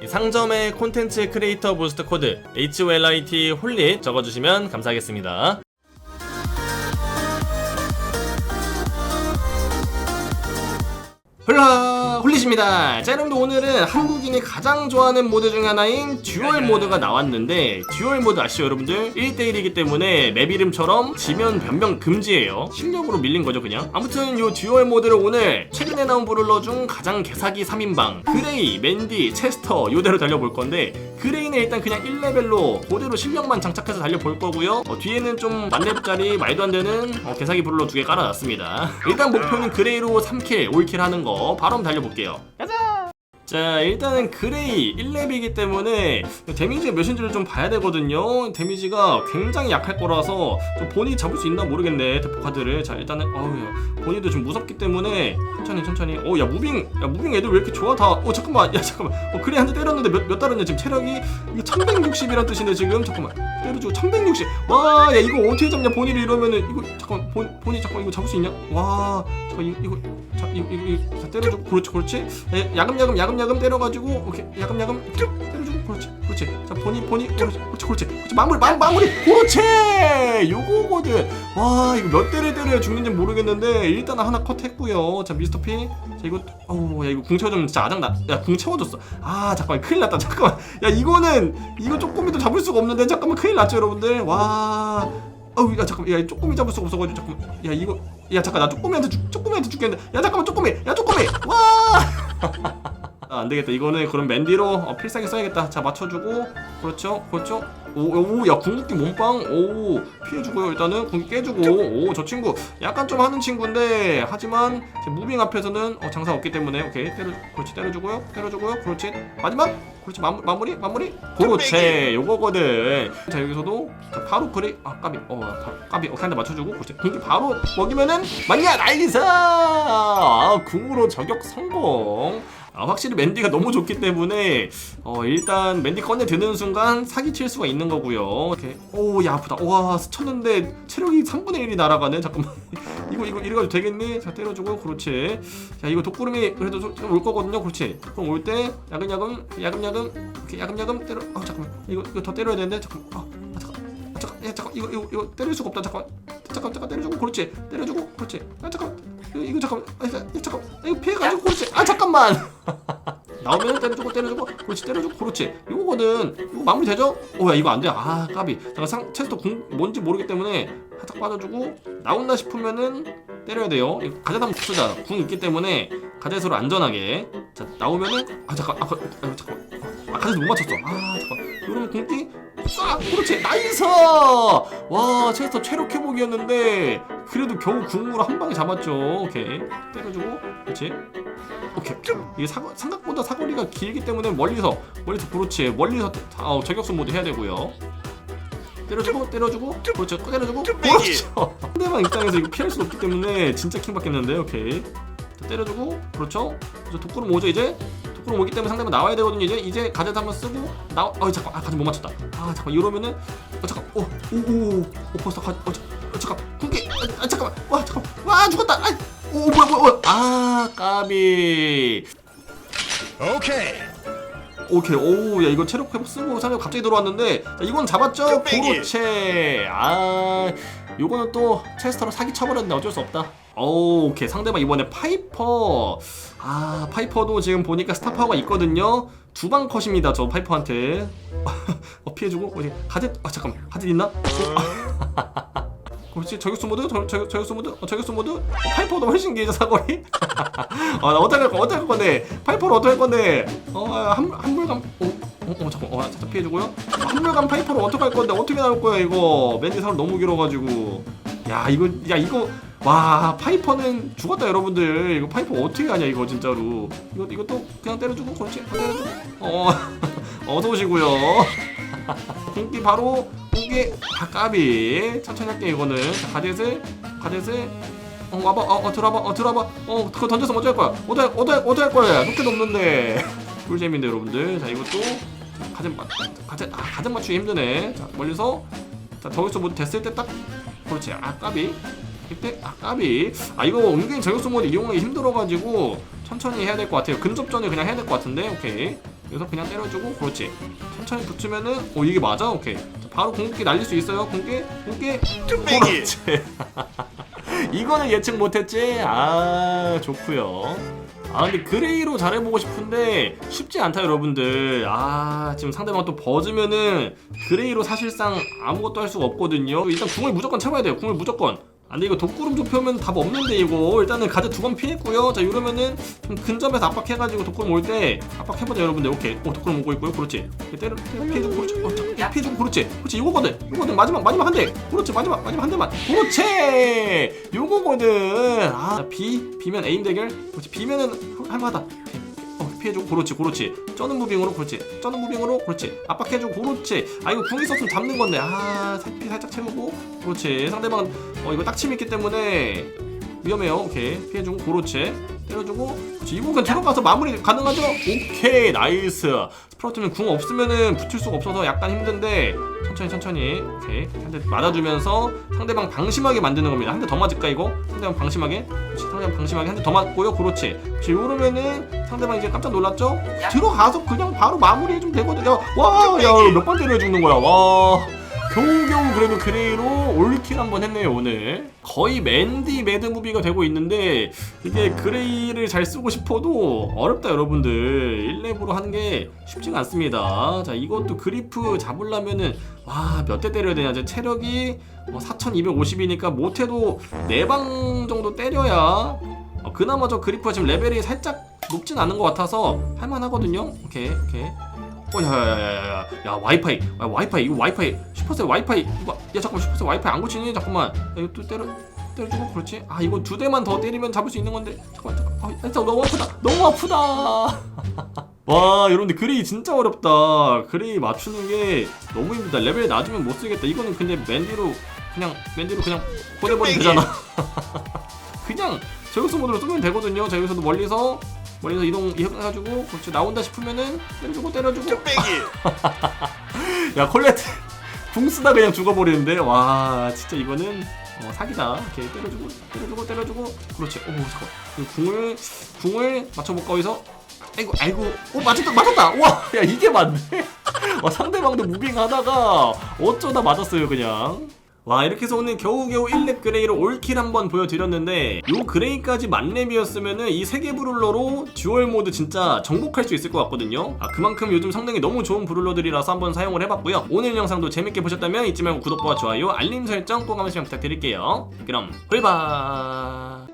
이 상점에 콘텐츠 크리에이터 부스트 코드 HOLIT 홀릿 적어주시면 감사하겠습니다. 홀라 홀릿입니다. 자 여러분들 오늘은 한국인이 가장 좋아하는 모드 중 하나인 듀얼 모드가 나왔는데 듀얼 모드 아시죠 여러분들? 1대1이기 때문에 맵 이름처럼 지면 변명 금지예요. 실력으로 밀린 거죠 그냥. 아무튼 요 듀얼 모드를 오늘 최근에 나온 브롤러 중 가장 개사기 3인방 그레이, 맨디, 체스터 요대로 달려볼 건데 그레이는 일단 그냥 1레벨로 그대로 실력만 장착해서 달려볼 거고요. 어, 뒤에는 좀 만렙짜리 말도 안 되는 어, 개사기 브롤러 두 개 깔아놨습니다. 일단 목표는 그레이로 3킬, 5킬 하는 거 바로 달려볼게요. 자! 일단은 그레이 1렙이기 때문에 데미지가 몇인지를 좀 봐야 되거든요. 데미지가 굉장히 약할 거라서 좀 본인이 잡을 수 있나 모르겠네 대포 카드를. 자 일단은 어우 본인도 좀 무섭기 때문에 천천히 천천히. 어야 무빙 야 무빙 애들 왜 이렇게 좋아 다어 잠깐만 야 잠깐만. 어 그레이 한 대 때렸는데 몇, 몇 달았냐 지금 체력이? 이거 1160이란 뜻인데 지금. 잠깐만. 때려주고 1160 와 야 이거 어떻게 잡냐? 본인이 이러면은 이거 잠깐만 본, 본인 잠깐만 이거 잡을 수 있냐? 와 잠깐 이거 이거 자 이거 이거, 이거 자, 때려주고 그렇지 그렇지. 야, 야금야금 야금야금 때려가지고 오케이 야금야금 이렇게 때려주고 그렇지 그렇지. 자 보니 보니 그렇지 그렇지 그렇지, 그렇지. 마무리 마, 마무리. 그렇지! 요거거든. 와 이거 몇 대를 때려야 죽는지 모르겠는데 일단 하나 컷했고요. 자 미스터 피자 이거 어우 야 이거 궁 채워주면 진짜 아장나. 야궁 채워줬어. 아 잠깐만 큰일 났다. 잠깐만. 야 이거는 이거 조금이도 잡을 수가 없는데 잠깐만 큰일 났죠 여러분들. 와 어우 야 잠깐 야 쪼꼬미 잡을 수가 없어가지고 잠깐 야 이거 야 잠깐 나 쪼꼬미한테 죽 쪼꼬미한테 죽겠는데 야 잠깐만 쪼꼬미 야 쪼꼬미 와 아, 안 되겠다. 이거는 그럼 맨디로 어, 필살기 써야겠다. 자, 맞춰주고. 그렇죠. 그렇죠. 오, 오, 야, 궁극기 몸빵. 오, 피해주고요. 일단은 궁극기 깨주고. 오, 저 친구. 약간 좀 하는 친구인데, 하지만, 제 무빙 앞에서는 어, 장사 없기 때문에, 오케이. 때려, 그렇지. 때려주고요. 때려주고요. 그렇지. 마지막. 그렇지. 마무, 마무리, 마무리. 그렇지. 요거거든. 자, 여기서도. 자, 바로 그래. 아, 까비. 어, 바, 까비. 어, 한대 맞춰주고. 그렇지. 궁극기 바로 먹이면은, 맞냐? 나이스! 아, 궁으로 저격 성공. 아, 확실히 맨디가 너무 좋기 때문에 어, 일단 맨디 꺼내 드는 순간 사기 칠 수가 있는 거고요. 이렇게 오야 아프다. 와 스쳤는데 체력이 3분의 1이 날아가네. 잠깐만 이거 이거 이래가지고 되겠니? 자 때려주고 그렇지. 자 이거 독구름이 그래도 좀 올 거거든요. 그렇지. 그럼 올 때 야금야금 야금야금 이렇게 야금야금 때려. 아 잠깐만 이거 이거 더 때려야 되는데 잠깐. 아, 아 잠깐. 아 잠깐. 야 잠깐 이거 이거 이거 때릴 수가 없다. 잠깐. 잠깐 잠깐 때려주고 그렇지. 때려주고 그렇지. 아 잠깐. 이거, 이거 잠깐. 아. 잠깐. 이거 피해가지고 그렇지. 아 잠깐만. 나오면 때려주고 때려주고 그렇지 때려주고 그렇지. 이거거든 이거 마무리 되죠? 오야 이거 안돼. 아 까비. 잠깐 상 체스터 궁 뭔지 모르기 때문에 살짝 빠져주고 나온다 싶으면은 때려야 돼요. 가젯 한번 쓰자. 궁 있기 때문에 가젯으로 안전하게. 자 나오면은 아 잠깐 아, 거- 아 잠깐. 아 가젯 못 맞췄어. 아 잠깐. 이러면 궁띠 싹! 그렇지! 나이스! 와 체스터 체력 회복이었는데 그래도 겨우 궁으로 한 방에 잡았죠. 오케이. 때려주고 그렇지. 오케이. 이게 사거, 생각보다 사거리가 길기 때문에 멀리서 멀리서 그렇지. 멀리서 어, 저격수 모드 해야 되고요. 때려주고 때려주고 그렇죠. 때려주고 그렇죠. 상대방 입장에서 이거 피할 수 없기 때문에 진짜 킹 받겠는데 오케이. 자, 때려주고 그렇죠. 그래서 독구름 오죠 이제 독구름 오기 때문에 상대방 나와야 되거든요. 이제 이제 가젯 한번 쓰고 나와 어 잠깐 아 가젯 못 맞췄다. 아 잠깐 이러면은 어 잠깐 오오오 오, 벌써 가 어, 자, 어 잠깐 궁기 아, 아 잠깐만 와 잠깐 와 죽었다! 아오 뭐야 뭐야 뭐야! 아 까비. 오케이. 오케이 오야 이거 체력 회복 쓰고 상대 갑자기 들어왔는데 자, 이건 잡았죠. 그렇지 아 요거는 또 체스터로 사기 쳐버렸네. 어쩔 수 없다. 오 오케이. 상대방 이번에 파이퍼. 아 파이퍼도 지금 보니까 스타 파워가 있거든요. 두 방 컷입니다 저 파이퍼한테. 어 피해주고? 어디 가젯 아 잠깐만. 가젯 있나? 어? 그렇지 저격수 모드? 저, 저, 저격수 모드? 어, 저격수 모드? 어, 파이퍼도 훨씬 길죠 사거리? 아나 어떻게 할 건데? 파이퍼를 어떻게 할 건데? 어한 한물감. 어, 어, 어 잠깐 어 살짝 피해주고요. 어, 한물감 파이퍼를 어떻게 할 건데 어떻게 나올 거야 이거? 맨디 사울 너무 길어가지고. 야 이거 야 이거 와 파이퍼는 죽었다 여러분들. 이거 파이퍼 어떻게 하냐 이거 진짜로. 이거 이것도 그냥 때려주고 그렇지. 때려주고. 어 어서 오시고요. 공기 바로 공기 아 까비. 천천히 할게 이거는. 자, 가젯을 가젯을 어 와봐 어, 어 들어와봐 어 들어와봐. 어 그거 던져서 먼저 할 거야? 어디 어디 어디 할 거야? 높게도 없는데. 꿀잼인데 여러분들. 자 이것도 가젯 맞 가젯 아 가젯 맞추기 힘드네. 자 멀리서. 자 저기서 뭐 됐을 때 딱 그렇지. 아까비. 이때 아까비. 아 이거 은근히 저격수 모드 이용하기 힘들어가지고 천천히 해야 될 것 같아요. 근접전을 그냥 해야 될 것 같은데 오케이. 그래서 그냥 때려주고 그렇지. 천천히 붙으면은 어 이게 맞아? 오케이. 자, 바로 궁극기 날릴 수 있어요? 궁극기? 뚝배기. 그렇지. 이거는 예측 못했지? 아 좋고요 아 근데 그레이로 잘해보고 싶은데 쉽지 않다 여러분들. 아 지금 상대방 또 버즈면은 그레이로 사실상 아무것도 할 수가 없거든요. 일단 궁을 무조건 채워야 돼요 궁을 무조건 아 근데 이거 독구름 좁혀면 답 없는데 이거. 일단은 가드 두 번 피했고요. 자 이러면은 좀 근접에서 압박해가지고 독구름 올 때 압박해보자 여러분들. 오케이. 어 독구름 오고 있고요. 그렇지. 때려 때려 피해주고 그렇지. 어 자, 피해주고 그렇지. 그렇지. 이거거든. 이거거든. 마지막 마지막 한 대. 그렇지. 마지막 마지막 한 대만. 그렇지! 요거거든. 아 B B면 에임 대결? 그렇지. B면은 할만하다 피해주고 그렇지 그렇지. 쩌는 무빙으로 그렇지. 쩌는 무빙으로 그렇지. 압박해주고 그렇지. 아 이거 궁 있었으면 잡는 건데. 아 살피 살짝 채우고. 그렇지. 상대방은 어 이거 딱침 있기 때문에 위험해요. 오케이. 피해주고 그렇지. 때려주고. 그렇지. 이거 그냥 들어가서 마무리 가능하죠? 오케이. 나이스. 스프라우트는 궁 없으면은 붙을 수가 없어서 약간 힘든데 천천히 천천히. 오케이. 한 대 맞아주면서 상대방 방심하게 만드는 겁니다. 한 대 더 맞을까 이거? 상대방 방심하게? 그렇지. 상대방 방심하게 한 대 더 맞고요. 그렇지. 그렇지 요러면은 상대방 이제 깜짝 놀랐죠? 들어가서 그냥 바로 마무리해주면 되거든요 와 야 몇 번 때려 죽는 거야? 와. 겨우겨우 그래도 그레이로 올킬 한번 했네요 오늘. 거의 맨디 매드무비가 되고 있는데 이게 그레이를 잘 쓰고 싶어도 어렵다 여러분들. 1렙으로 하는 게 쉽지가 않습니다. 자 이것도 그리프 잡으려면은 와 몇 대 때려야 되냐. 제 체력이 어, 4250이니까 못해도 4방 정도 때려야 어, 그나마 저 그리프가 지금 레벨이 살짝 높진 않은 것 같아서 할만하거든요 오케이 오케이 어, 야야야야야, 야 와이파이, 야, 와이파이 이거 와이파이, 슈퍼셀 와이파이, 이거 야 잠깐 만 슈퍼셀 와이파이 안 고치니? 잠깐만, 야, 이거 또 때려, 때려주고 그렇지? 아 이거 두 대만 더 때리면 잡을 수 있는 건데, 잠깐만, 잠깐, 아 진짜 너무 아프다, 너무 아프다. 와 여러분들 그레이 진짜 어렵다. 그레이 맞추는 게 너무 힘들다. 레벨 낮으면 못 쓰겠다. 이거는 근데 맨디로 그냥 맨디로 그냥 보내버리면 되잖아. 그냥 제우스 모드로 쓰면 되거든요. 자 여기서도 멀리서 멀리서 이동 해가지고 그렇지 나온다 싶으면은 때려주고 때려주고. 뚝배기. 야 콜레트 궁 쓰다 그냥 죽어버리는데? 와 진짜 이거는 어, 사기다. 이렇게 때려주고 때려주고 때려주고. 그렇지. 오 잠깐. 이 궁을 궁을 맞춰볼까 여기서 아이고 아이고. 오 맞췄다 맞췄다. 와야 이게 맞네. 와 상대방도 무빙하다가 어쩌다 맞았어요 그냥 와 이렇게 해서 오늘 겨우겨우 1렙 그레이로 올킬 한번 보여드렸는데 요 그레이까지 만렙이었으면은 이 세계 브룰러로 듀얼 모드 진짜 정복할 수 있을 것 같거든요. 아 그만큼 요즘 성능이 너무 좋은 브룰러들이라서 한번 사용을 해봤고요. 오늘 영상도 재밌게 보셨다면 잊지 말고 구독과 좋아요 알림 설정 꼭 한번씩 부탁드릴게요. 그럼 홀바!